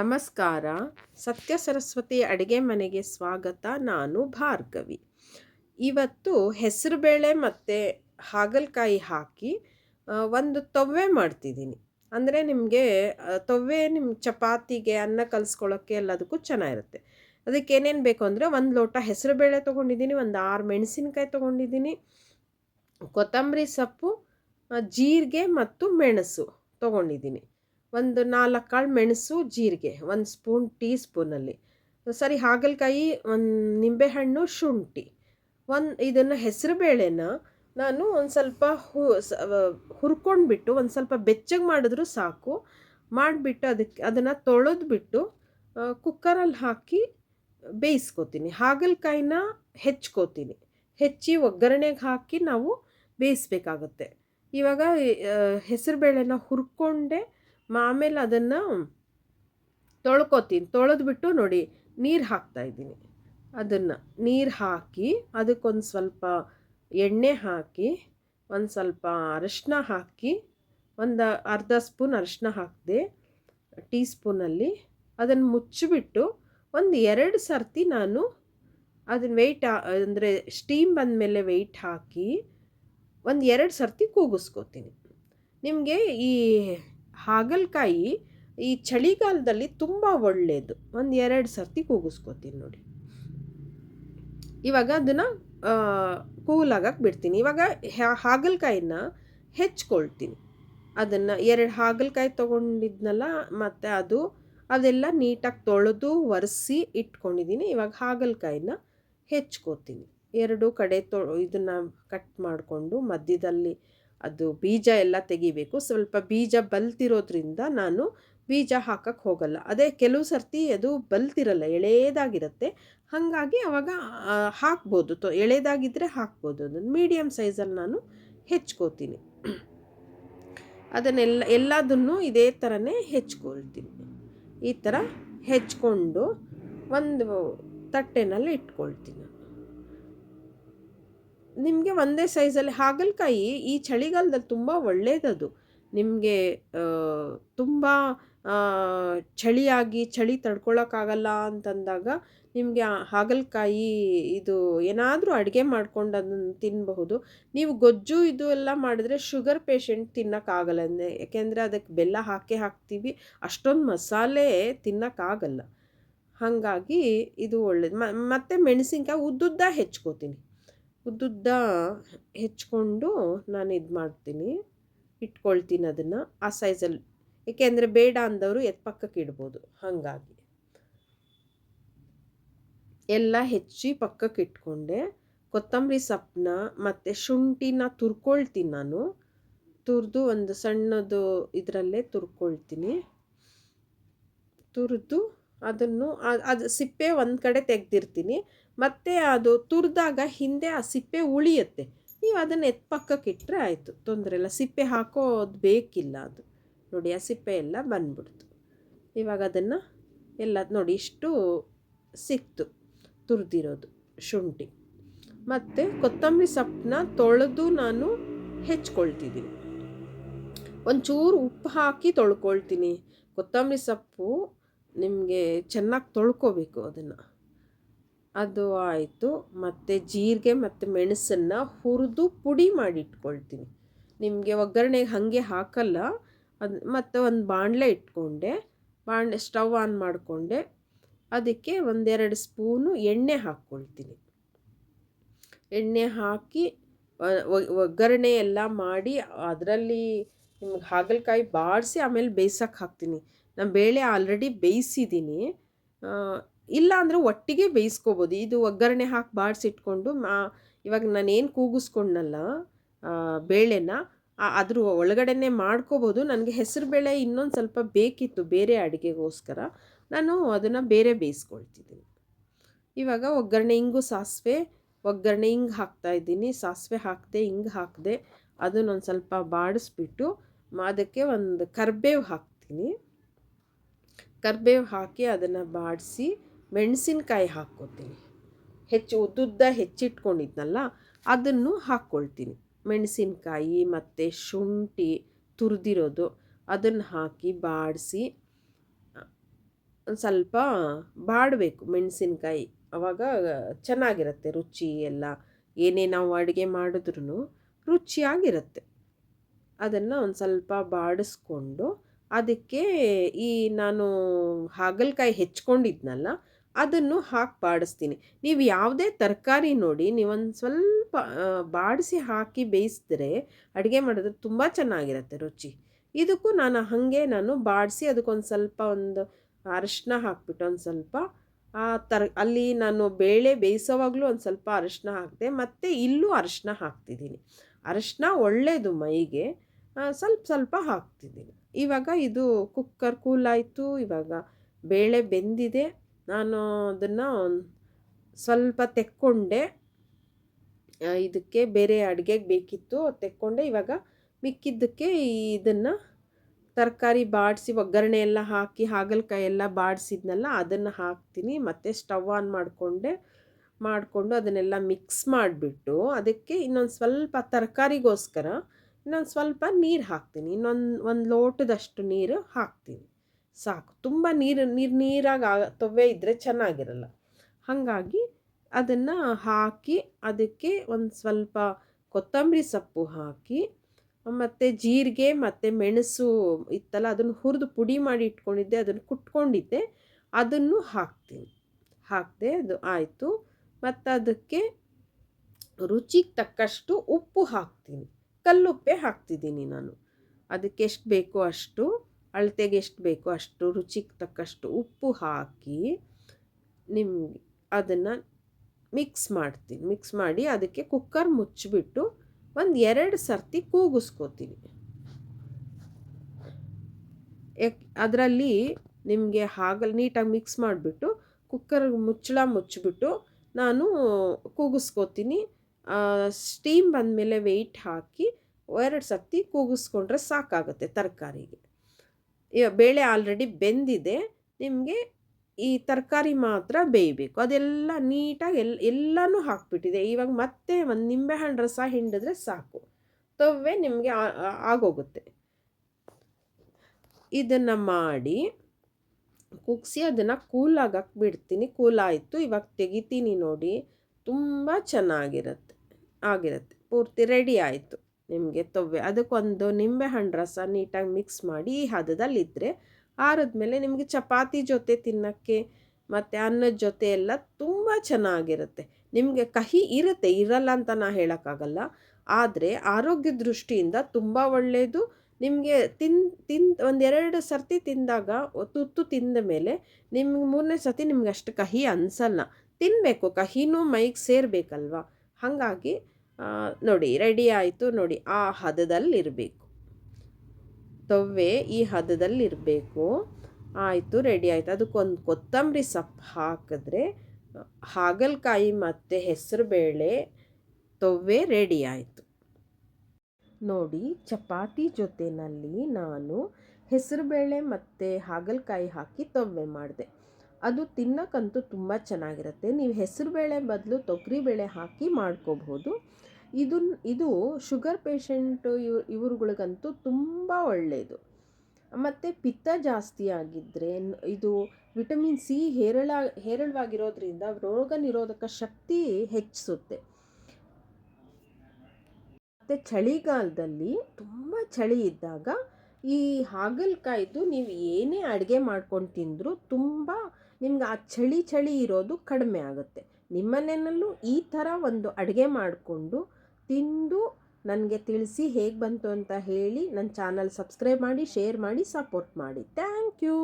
ನಮಸ್ಕಾರ. ಸತ್ಯ ಸರಸ್ವತಿ ಅಡುಗೆ ಮನೆಗೆ ಸ್ವಾಗತ. ನಾನು ಭಾರ್ಗವಿ. ಇವತ್ತು ಹೆಸರುಬೇಳೆ ಮತ್ತು ಹಾಗಲಕಾಯಿ ಹಾಕಿ ಒಂದು ತೊವ್ವೆ ಮಾಡ್ತಿದ್ದೀನಿ. ಅಂದರೆ ನಿಮಗೆ ತೊವ್ವೆ ನಿಮ್ಮ ಚಪಾತಿಗೆ, ಅನ್ನ ಕಲಿಸ್ಕೊಳ್ಳೋಕ್ಕೆ ಎಲ್ಲದಕ್ಕೂ ಚೆನ್ನಾಗಿರುತ್ತೆ. ಅದಕ್ಕೆ ಏನೇನು ಬೇಕು ಅಂದರೆ ಒಂದು ಲೋಟ ಹೆಸರುಬೇಳೆ ತೊಗೊಂಡಿದ್ದೀನಿ, ಒಂದು ಆರು ಮೆಣಸಿನ್ಕಾಯಿ ತೊಗೊಂಡಿದ್ದೀನಿ, ಕೊತ್ತಂಬರಿ ಸೊಪ್ಪು ಜೀರಿಗೆ ಮತ್ತು ಮೆಣಸು ತೊಗೊಂಡಿದ್ದೀನಿ. ಒಂದು ನಾಲ್ಕು ಕಾಳು ಮೆಣಸು, ಜೀರಿಗೆ, ಒಂದು ಸ್ಪೂನ್ ಟೀ ಸ್ಪೂನಲ್ಲಿ ಸರಿ, ಹಾಗಲಕಾಯಿ, ಒಂದು ನಿಂಬೆಹಣ್ಣು, ಶುಂಠಿ. ಒಂದು ಇದನ್ನು ಹೆಸರುಬೇಳೆನ ನಾನು ಒಂದು ಸ್ವಲ್ಪ ಹು ಹುರ್ಕೊಂಡ್ಬಿಟ್ಟು ಒಂದು ಸ್ವಲ್ಪ ಬೆಚ್ಚಗೆ ಮಾಡಿದ್ರು ಸಾಕು. ಮಾಡಿಬಿಟ್ಟು ಅದಕ್ಕೆ ಅದನ್ನು ತೊಳೆದ್ಬಿಟ್ಟು ಕುಕ್ಕರಲ್ಲಿ ಹಾಕಿ ಬೇಯಿಸ್ಕೋತೀನಿ. ಹಾಗಲಕಾಯಿನ ಹೆಚ್ಕೋತೀನಿ. ಹೆಚ್ಚಿ ಒಗ್ಗರಣೆಗೆ ಹಾಕಿ ನಾವು ಬೇಯಿಸ್ಬೇಕಾಗತ್ತೆ. ಇವಾಗ ಹೆಸರುಬೇಳೆನ ಹುರ್ಕೊಂಡೆ ಮ- ಆಮೇಲೆ ಅದನ್ನು ತೊಳ್ಕೊತೀನಿ. ತೊಳೆದ್ಬಿಟ್ಟು ನೋಡಿ, ನೀರು ಹಾಕ್ತಾ ಇದ್ದೀನಿ. ಅದನ್ನು ನೀರು ಹಾಕಿ, ಅದಕ್ಕೊಂದು ಸ್ವಲ್ಪ ಎಣ್ಣೆ ಹಾಕಿ, ಒಂದು ಸ್ವಲ್ಪ ಅರಶಿನ ಹಾಕಿ, ಒಂದು ಅರ್ಧ ಸ್ಪೂನ್ ಅರಶಿನ ಹಾಕಿದೆ, ಟೀ ಸ್ಪೂನಲ್ಲಿ ಅದನ್ನು ಮುಚ್ಚಿಬಿಟ್ಟು ಒಂದು ಎರಡು ಸರ್ತಿ ನಾನು ಅದನ್ನ ವೆಯ್ಟ್ ಅಂದರೆ ಸ್ಟೀಮ್ ಬಂದಮೇಲೆ ವೆಯ್ಟ್ ಹಾಕಿ ಒಂದು ಎರಡು ಸರ್ತಿ ಕೂಗಿಸ್ಕೋತೀನಿ. ನಿಮಗೆ ಈ ಹಾಗಲಕಾಯಿ ಈ ಚಳಿಗಾಲದಲ್ಲಿ ತುಂಬ ಒಳ್ಳೆಯದು ಒಂದು ಎರಡು ಸರ್ತಿ ಕೂಗಿಸ್ಕೋತೀನಿ ನೋಡಿ. ಇವಾಗ ಅದನ್ನು ಕೂಲಾಗಕ್ಕೆ ಬಿಡ್ತೀನಿ. ಇವಾಗ ಹಾಗಲಕಾಯಿನ ಹೆಚ್ಕೊಳ್ತೀನಿ. ಅದನ್ನು ಎರಡು ಹಾಗಲಕಾಯಿ ತೊಗೊಂಡಿದ್ನಲ್ಲ, ಮತ್ತು ಅದು ಅದೆಲ್ಲ ನೀಟಾಗಿ ತೊಳೆದು ಒರೆಸಿ ಇಟ್ಕೊಂಡಿದ್ದೀನಿ ಇವಾಗ ಹಾಗಲಕಾಯಿನ ಹೆಚ್ಕೋತೀನಿ. ಎರಡು ಕಡೆ ತೊ ಇದನ್ನು ಕಟ್ ಮಾಡಿಕೊಂಡು ಮಧ್ಯದಲ್ಲಿ ಅದು ಬೀಜ ಎಲ್ಲ ತೆಗಿಬೇಕು. ಸ್ವಲ್ಪ ಬೀಜ ಬಲ್ತಿರೋದ್ರಿಂದ ನಾನು ಬೀಜ ಹಾಕಕ್ಕೆ ಹೋಗಲ್ಲ. ಅದೇ ಕೆಲವು ಸರ್ತಿ ಅದು ಬಲ್ತಿರಲ್ಲ ಎಳೆದಾಗಿರುತ್ತೆ ಹಾಗಾಗಿ ಅವಾಗ ಹಾಕ್ಬೋದು. ತೊ ಎಳೆದಾಗಿದ್ದರೆ ಹಾಕ್ಬೋದು. ಅದನ್ನು ಮೀಡಿಯಮ್ ಸೈಜಲ್ಲಿ ನಾನು ಹೆಚ್ಕೋತೀನಿ. ಅದನ್ನೆಲ್ಲ, ಎಲ್ಲದನ್ನು ಇದೇ ಥರನೇ ಹೆಚ್ಕೊಳ್ತೀನಿ. ಈ ಥರ ಹೆಚ್ಕೊಂಡು ಒಂದು ತಟ್ಟೆನಲ್ಲಿ ಇಟ್ಕೊಳ್ತೀನಿ. ನಿಮಗೆ ಒಂದೇ ಸೈಜಲ್ಲಿ ಹಾಗಲಕಾಯಿ ಈ ಚಳಿಗಾಲದಲ್ಲಿ ತುಂಬ ಒಳ್ಳೆಯದದು ನಿಮಗೆ ತುಂಬ ಚಳಿಯಾಗಿ ಚಳಿ ತಡ್ಕೊಳ್ಳೋಕ್ಕಾಗಲ್ಲ ಅಂತಂದಾಗ ನಿಮಗೆ ಹಾಗಲಕಾಯಿ ಇದು ಏನಾದರೂ ಅಡುಗೆ ಮಾಡ್ಕೊಂಡು ಅದನ್ನು ತಿನ್ನಬಹುದು ನೀವು ಗೊಜ್ಜು ಇದು ಎಲ್ಲ ಮಾಡಿದ್ರೆ ಶುಗರ್ ಪೇಷಂಟ್ ತಿನ್ನೋಕ್ಕಾಗಲ್ಲ ಯಾಕೆಂದರೆ ಅದಕ್ಕೆ ಬೆಲ್ಲ ಹಾಕೇ ಹಾಕ್ತೀವಿ, ಅಷ್ಟೊಂದು ಮಸಾಲೆ ತಿನ್ನೋಕ್ಕಾಗಲ್ಲ. ಹಾಗಾಗಿ ಇದು ಒಳ್ಳೇದು. ಮತ್ತೆ ಮೆಣಸಿನ್ಕಾಯಿ ಉದ್ದುದ್ದ ಹೆಚ್ಕೋತೀನಿ. ಉದ್ದುದ್ದ ಹೆಚ್ಕೊಂಡು ನಾನು ಇದು ಮಾಡ್ತೀನಿ. ಇಟ್ಕೊಳ್ತೀನಿ ಅದನ್ನು ಆ ಸೈಜಲ್ಲಿ ಏಕೆಂದರೆ ಬೇಡ ಅಂದವರು ಎತ್ ಪಕ್ಕಕ್ಕೆ ಇಡ್ಬೋದು. ಹಾಗಾಗಿ. ಎಲ್ಲ ಹೆಚ್ಚಿ ಪಕ್ಕಕ್ಕೆ ಇಟ್ಕೊಂಡೆ. ಕೊತ್ತಂಬರಿ ಸೊಪ್ಪನ್ನ ಮತ್ತು ಶುಂಠಿನ ತುರ್ಕೊಳ್ತೀನಿ ನಾನು. ತುರಿದು ಒಂದು ಸಣ್ಣದು ಇದರಲ್ಲೇ ತುರ್ಕೊಳ್ತೀನಿ. ತುರಿದು ಅದನ್ನು ಅದು ಸಿಪ್ಪೆ ಒಂದು ಕಡೆ ತೆಗೆದಿರ್ತೀನಿ. ಮತ್ತು ಅದು ತುರಿದಾಗ ಹಿಂದೆ ಆ ಸಿಪ್ಪೆ ಉಳಿಯುತ್ತೆ. ನೀವು ಅದನ್ನು ಎತ್ ಪಕ್ಕಕ್ಕೆ ಇಟ್ಟರೆ ಆಯಿತು, ತೊಂದರೆ ಇಲ್ಲ. ಸಿಪ್ಪೆ ಹಾಕೋದು ಬೇಕಿಲ್ಲ ಅದು. ನೋಡಿ, ಆ ಸಿಪ್ಪೆ ಎಲ್ಲ ಬಂದ್ಬಿಡ್ತು. ಇವಾಗ ಅದನ್ನು ಎಲ್ಲ ನೋಡಿ, ಇಷ್ಟು ಸಿಕ್ತು ತುರಿದಿರೋದು ಶುಂಠಿ. ಮತ್ತು ಕೊತ್ತಂಬರಿ ಸೊಪ್ಪನ್ನ ತೊಳೆದು ನಾನು ಹೆಚ್ಕೊಳ್ತಿದ್ದೀನಿ. ಒಂಚೂರು ಉಪ್ಪು ಹಾಕಿ ತೊಳ್ಕೊಳ್ತೀನಿ. ಕೊತ್ತಂಬರಿ ಸೊಪ್ಪು ನಿಮಗೆ ಚೆನ್ನಾಗಿ ತೊಳ್ಕೊಬೇಕು ಅದನ್ನು. ಅದು ಆಯಿತು. ಮತ್ತು ಜೀರಿಗೆ ಮತ್ತು ಮೆಣಸನ್ನು ಹುರಿದು ಪುಡಿ ಮಾಡಿ ಇಟ್ಕೊಳ್ತೀನಿ ನಿಮಗೆ ಒಗ್ಗರಣೆಗೆ ಹಾಗೆ ಹಾಕಲ್ಲ. ಅದು ಮತ್ತು ಒಂದು ಬಾಣಲೆ ಇಟ್ಕೊಂಡೆ. ಬಾಣಲೆ ಸ್ಟವ್ ಆನ್ ಮಾಡಿಕೊಂಡೆ. ಅದಕ್ಕೆ ಒಂದೆರಡು ಸ್ಪೂನು ಎಣ್ಣೆ ಹಾಕ್ಕೊಳ್ತೀನಿ. ಎಣ್ಣೆ ಹಾಕಿ ಒಗ್ಗರಣೆ ಎಲ್ಲ ಮಾಡಿ ಅದರಲ್ಲಿ ನಿಮ್ಗೆ ಹಾಗಲಕಾಯಿ ಬಾಡಿಸಿ ಆಮೇಲೆ ಬೇಯ್ಸಕ್ಕೆ ಹಾಕ್ತೀನಿ. ನಾನು ಬೇಳೆ ಆಲ್ರೆಡಿ ಬೇಯಿಸಿದ್ದೀನಿ ಇಲ್ಲ ಅಂದರೆ ಒಟ್ಟಿಗೆ ಬೇಯಿಸ್ಕೋಬೋದು. ಇದು ಒಗ್ಗರಣೆ ಹಾಕಿ ಬಾಡಿಸಿಟ್ಕೊಂಡು ಮಾ ಇವಾಗ ನಾನೇನು ಕೂಗಿಸ್ಕೊಂಡಲ್ಲ ಆ, ಬೇಳೆನ ಅದ್ರ ಒಳಗಡೆನೆ ಮಾಡ್ಕೋಬೋದು. ನನಗೆ ಹೆಸರು ಬೇಳೆ ಇನ್ನೊಂದು ಸ್ವಲ್ಪ ಬೇಕಿತ್ತು ಬೇರೆ ಅಡುಗೆಗೋಸ್ಕರ. ನಾನು ಅದನ್ನು ಬೇರೆ ಬೇಯಿಸ್ಕೊಳ್ತಿದ್ದೀನಿ. ಇವಾಗ ಒಗ್ಗರಣೆ ಹಿಂಗು ಸಾಸಿವೆ ಒಗ್ಗರಣೆ ಹಿಂಗೆ ಹಾಕ್ತಾ ಇದ್ದೀನಿ. ಸಾಸಿವೆ ಹಾಕಿದೆ ಹಿಂಗೆ ಹಾಕಿದೆ ಅದನ್ನೊಂದು ಸ್ವಲ್ಪ ಬಾಡಿಸ್ಬಿಟ್ಟು ಅದಕ್ಕೆ ಒಂದು ಕರ್ಬೇವು ಹಾಕ್ತೀನಿ. ಕರ್ಬೇವು ಹಾಕಿ ಅದನ್ನು ಬಾಡಿಸಿ ಮೆಣಸಿನ್ಕಾಯಿ ಹಾಕ್ಕೋತೀನಿ. ಹೆಚ್ಚು ಉದ್ದುದ್ದ ಹೆಚ್ಚಿಟ್ಕೊಂಡಿದ್ನಲ್ಲ, ಅದನ್ನು ಹಾಕ್ಕೊಳ್ತೀನಿ. ಮೆಣಸಿನ್ಕಾಯಿ ಮತ್ತು ಶುಂಠಿ ತುರಿದಿರೋದು ಅದನ್ನು ಹಾಕಿ ಬಾಡಿಸಿ ಒಂದು ಸ್ವಲ್ಪ ಬಾಡಬೇಕು ಮೆಣಸಿನ್ಕಾಯಿ. ಆವಾಗ ಚೆನ್ನಾಗಿರುತ್ತೆ, ರುಚಿ ಎಲ್ಲ. ಏನೇ ನಾವು ಅಡುಗೆ ಮಾಡಿದ್ರೂ ರುಚಿಯಾಗಿರುತ್ತೆ. ಅದನ್ನು ಒಂದು ಸ್ವಲ್ಪ ಬಾಡಿಸ್ಕೊಂಡು ಅದಕ್ಕೆ ಈ ನಾನು ಹಾಗಲಕಾಯಿ ಹೆಚ್ಕೊಂಡಿದ್ನಲ್ಲ, ಅದನ್ನು ಹಾಕಿ ಬಾಡಿಸ್ತೀನಿ. ನೀವು ಯಾವುದೇ ತರಕಾರಿ ನೋಡಿ ನೀವೊಂದು ಸ್ವಲ್ಪ ಬಾಡಿಸಿ ಹಾಕಿ ಬೇಯಿಸಿದ್ರೆ ಅಡುಗೆ ಮಾಡಿದ್ರೆ ತುಂಬ ಚೆನ್ನಾಗಿರುತ್ತೆ ರುಚಿ. ಇದಕ್ಕೂ ನಾನು ಹಾಗೆ ನಾನು ಬಾಡಿಸಿ ಅದಕ್ಕೊಂದು ಸ್ವಲ್ಪ ಒಂದು ಅರಶಿನ ಹಾಕ್ಬಿಟ್ಟು ಒಂದು ಸ್ವಲ್ಪ, ಆ, ತರ, ಅಲ್ಲಿ ನಾನು ಬೇಳೆ ಬೇಯಿಸೋವಾಗಲೂ ಒಂದು ಸ್ವಲ್ಪ ಅರಶಿನ ಹಾಕಿದೆ, ಮತ್ತು ಇಲ್ಲೂ ಅರಶಿನ ಹಾಕ್ತಿದ್ದೀನಿ. ಅರಶಿನ ಒಳ್ಳೆಯದು ಮೈಗೆ ಸ್ವಲ್ಪ ಸ್ವಲ್ಪ ಹಾಕ್ತಿದ್ದೀನಿ. ಇವಾಗ ಇದು ಕುಕ್ಕರ್ ಕೂಲ್ ಆಯಿತು, ಇವಾಗ ಬೇಳೆ ಬೆಂದಿದೆ. ನಾನು ಅದನ್ನು ಸ್ವಲ್ಪ ತೆಕ್ಕೊಂಡೆ. ಇದಕ್ಕೆ ಬೇರೆ ಅಡುಗೆಗೆ ಬೇಕಿತ್ತು ತೆಕ್ಕೊಂಡೆ. ಇವಾಗ ಮಿಕ್ಕಿದ್ದಕ್ಕೆ ಇದನ್ನು ತರಕಾರಿ ಬಾಡಿಸಿ, ಒಗ್ಗರಣೆ ಎಲ್ಲ ಹಾಕಿ, ಹಾಗಲಕಾಯಿ ಎಲ್ಲ ಬಾಡಿಸಿದ್ನಲ್ಲ, ಅದನ್ನು ಹಾಕ್ತೀನಿ. ಮತ್ತು ಸ್ಟವ್ ಆನ್ ಮಾಡಿಕೊಂಡೆ. ಮಾಡಿಕೊಂಡು ಅದನ್ನೆಲ್ಲ ಮಿಕ್ಸ್ ಮಾಡಿಬಿಟ್ಟು ಅದಕ್ಕೆ ಇನ್ನೊಂದು ಸ್ವಲ್ಪ ತರಕಾರಿಗೋಸ್ಕರ ಇನ್ನೊಂದು ಸ್ವಲ್ಪ ನೀರು ಹಾಕ್ತೀನಿ. ಇನ್ನೊಂದು, ಒಂದು ಲೋಟದಷ್ಟು ನೀರು ಹಾಕ್ತೀನಿ. ಸಾಕು. ತುಂಬ ನೀರು ನೀರು ನೀರಾಗಿ ತೊವೆ ಇದ್ದರೆ ಚೆನ್ನಾಗಿರಲ್ಲ. ಹಾಗಾಗಿ ಅದನ್ನು ಹಾಕಿ ಅದಕ್ಕೆ ಒಂದು ಸ್ವಲ್ಪ ಕೊತ್ತಂಬರಿ ಸೊಪ್ಪು ಹಾಕಿ, ಮತ್ತು ಜೀರಿಗೆ, ಮತ್ತು ಮೆಣಸು ಇತ್ತಲ್ಲ, ಅದನ್ನು ಹುರಿದು ಪುಡಿ ಮಾಡಿ ಇಟ್ಕೊಂಡಿದ್ದೆ, ಅದನ್ನು ಕುಟ್ಕೊಂಡಿದ್ದೆ, ಅದನ್ನು ಹಾಕ್ತೀನಿ. ಹಾಕಿದೆ ಅದು ಆಯಿತು. ಮತ್ತು ಅದಕ್ಕೆ ರುಚಿಗೆ ತಕ್ಕಷ್ಟು ಉಪ್ಪು ಹಾಕ್ತೀನಿ. ಕಲ್ಲುಪ್ಪೆ ಹಾಕ್ತಿದ್ದೀನಿ ನಾನು. ಅದಕ್ಕೆ ಎಷ್ಟು ಬೇಕೋ ಅಷ್ಟು, ಅಳತೆಗೆ ಎಷ್ಟು ಬೇಕೋ ಅಷ್ಟು, ರುಚಿಗೆ ತಕ್ಕಷ್ಟು ಉಪ್ಪು ಹಾಕಿ ನಿಮ್ಗೆ ಅದನ್ನು ಮಿಕ್ಸ್ ಮಾಡ್ತೀನಿ. ಮಿಕ್ಸ್ ಮಾಡಿ ಅದಕ್ಕೆ ಕುಕ್ಕರ್ ಮುಚ್ಚಿಬಿಟ್ಟು ಒಂದು ಎರಡು ಸರ್ತಿ ಕೂಗಿಸ್ಕೋತೀನಿ. ಅದರಲ್ಲಿ ನಿಮಗೆ ಹಾಗಲ್, ನೀಟಾಗಿ ಮಿಕ್ಸ್ ಮಾಡಿಬಿಟ್ಟು ಕುಕ್ಕರ್ ಮುಚ್ಚಳ ಮುಚ್ಚಿಬಿಟ್ಟು ನಾನು ಕೂಗಿಸ್ಕೋತೀನಿ. ಸ್ಟೀಮ್ ಬಂದಮೇಲೆ ವೆಯ್ಟ್ ಹಾಕಿ ಎರಡು ಸರ್ತಿ ಕೂಗಿಸ್ಕೊಂಡ್ರೆ ಸಾಕಾಗುತ್ತೆ ತರಕಾರಿಗೆ. ಬೇಳೆ ಆಲ್ರೆಡಿ ಬೆಂದಿದೆ, ನಿಮಗೆ ಈ ತರಕಾರಿ ಮಾತ್ರ ಬೇಯಬೇಕು. ಅದೆಲ್ಲ ನೀಟಾಗಿ ಎಲ್, ಎಲ್ಲನೂ ಹಾಕ್ಬಿಟ್ಟಿದೆ. ಇವಾಗ ಮತ್ತೆ ಒಂದು ನಿಂಬೆಹಣ್ಣು ರಸ ಹಿಂಡಿದ್ರೆ ಸಾಕು. ತವ್ವೆ ನಿಮಗೆ ಆಗೋಗುತ್ತೆ. ಇದನ್ನು ಮಾಡಿ ಕುಗ್ಸಿ, ಅದನ್ನು ಕೂಲಾಗಕ್ಕೆ ಬಿಡ್ತೀನಿ ಕೂಲಾಯಿತು ಇವಾಗ ತೆಗಿತೀನಿ ನೋಡಿ. ತುಂಬ ಚೆನ್ನಾಗಿರುತ್ತೆ, ಆಗಿರುತ್ತೆ. ಪೂರ್ತಿ ರೆಡಿ ಆಯಿತು ನಿಮಗೆ ತೊವ್ವೆ. ಅದಕ್ಕೊಂದು ನಿಂಬೆಹಣ್ಣು ರಸ ನೀಟಾಗಿ ಮಿಕ್ಸ್ ಮಾಡಿ ಈ ಹದದಲ್ಲಿದ್ದರೆ ಮೇಲೆ ನಿಮಗೆ ಚಪಾತಿ ಜೊತೆ ತಿನ್ನೋಕ್ಕೆ ಮತ್ತು ಅನ್ನದ ಜೊತೆ ಎಲ್ಲ ತುಂಬ ಚೆನ್ನಾಗಿರುತ್ತೆ. ನಿಮಗೆ ಕಹಿ ಇರುತ್ತೆ, ಇರಲ್ಲ ಅಂತ ನಾನು ಹೇಳೋಕ್ಕಾಗಲ್ಲ. ಆದರೆ ಆರೋಗ್ಯ ದೃಷ್ಟಿಯಿಂದ ತುಂಬ ಒಳ್ಳೆಯದು ನಿಮಗೆ ತಿನ್ ತಿನ್, ಒಂದೆರಡು ಸರ್ತಿ ತಿಂದಾಗ ತುತ್ತು ತಿಂದ ಮೇಲೆ ನಿಮ್ಗೆ ಮೂರನೇ ಸರ್ತಿ ನಿಮ್ಗೆ ಅಷ್ಟು ಕಹಿ ಅನಿಸಲ್ಲ. ತಿನ್ನಬೇಕು ಕಹಿನೂ ಮೈಗೆ ಸೇರಬೇಕಲ್ವ? ಹಾಗಾಗಿ ನೋಡಿ ರೆಡಿ ಆಯಿತು, ನೋಡಿ, ಆ ಹದದಲ್ಲಿರಬೇಕು. ತೊವ್ವೆ ಈ ಹದದಲ್ಲಿರಬೇಕು. ಆಯಿತು ರೆಡಿ ಆಯಿತು. ಅದಕ್ಕೊಂದು ಕೊತ್ತಂಬರಿ ಸೊಪ್ಪು ಹಾಕಿದ್ರೆ, ಹಾಗಲಕಾಯಿ ಮತ್ತು ಹೆಸರುಬೇಳೆ ತೊವ್ವೆ ರೆಡಿ ಆಯಿತು. ನೋಡಿ, ಚಪಾತಿ ಜೊತೆಯಲ್ಲಿ ನಾನು ಹೆಸರುಬೇಳೆ ಮತ್ತು ಹಾಗಲಕಾಯಿ ಹಾಕಿ ತೊವ್ವೆ ಮಾಡಿದೆ. ಅದು ತಿನ್ನೋಕ್ಕಂತೂ ತುಂಬ ಚೆನ್ನಾಗಿರುತ್ತೆ. ನೀವು ಹೆಸರುಬೇಳೆ ಬದಲು ತೊಗರಿಬೇಳೆ ಹಾಕಿ ಮಾಡ್ಕೋಬಹುದು ಇದು ಇದು ಶುಗರ್ ಪೇಷಂಟು ಇವ್, ಇವ್ರುಗಳಿಗಂತೂ ತುಂಬ ಒಳ್ಳೆಯದು ಮತ್ತು ಪಿತ್ತ ಜಾಸ್ತಿ ಆಗಿದ್ದರೆ ಇದು ವಿಟಮಿನ್ ಸಿ ಹೇರಳ, ಹೇರಳವಾಗಿರೋದ್ರಿಂದ ರೋಗ ನಿರೋಧಕ ಶಕ್ತಿ ಹೆಚ್ಚಿಸುತ್ತೆ. ಮತ್ತು ಚಳಿಗಾಲದಲ್ಲಿ ತುಂಬ ಚಳಿ ಇದ್ದಾಗ ಈ ಹಾಗಲಕಾಯ್ದು ನೀವು ಏನೇ ಅಡುಗೆ ಮಾಡ್ಕೊಂಡು ತಿಂದರೂ ತುಂಬ ನಿಮ್ಗೆ ಆ ಚಳಿ ಚಳಿ ಇರೋದು ಕಡಿಮೆ ಆಗುತ್ತೆ. ನಿಮ್ಮನೆಯಲ್ಲೂ ಈ ಥರ ಒಂದು ಅಡುಗೆ ಮಾಡಿಕೊಂಡು ತಿಂದು ನನಗೆ ತಿಳಿಸಿ ಹೇಗೆ ಬಂತು ಅಂತ ಹೇಳಿ ನನ್ನ ಚಾನಲ್ ಸಬ್ಸ್ಕ್ರೈಬ್ ಮಾಡಿ, ಶೇರ್ ಮಾಡಿ, ಸಪೋರ್ಟ್ ಮಾಡಿ. Thank you.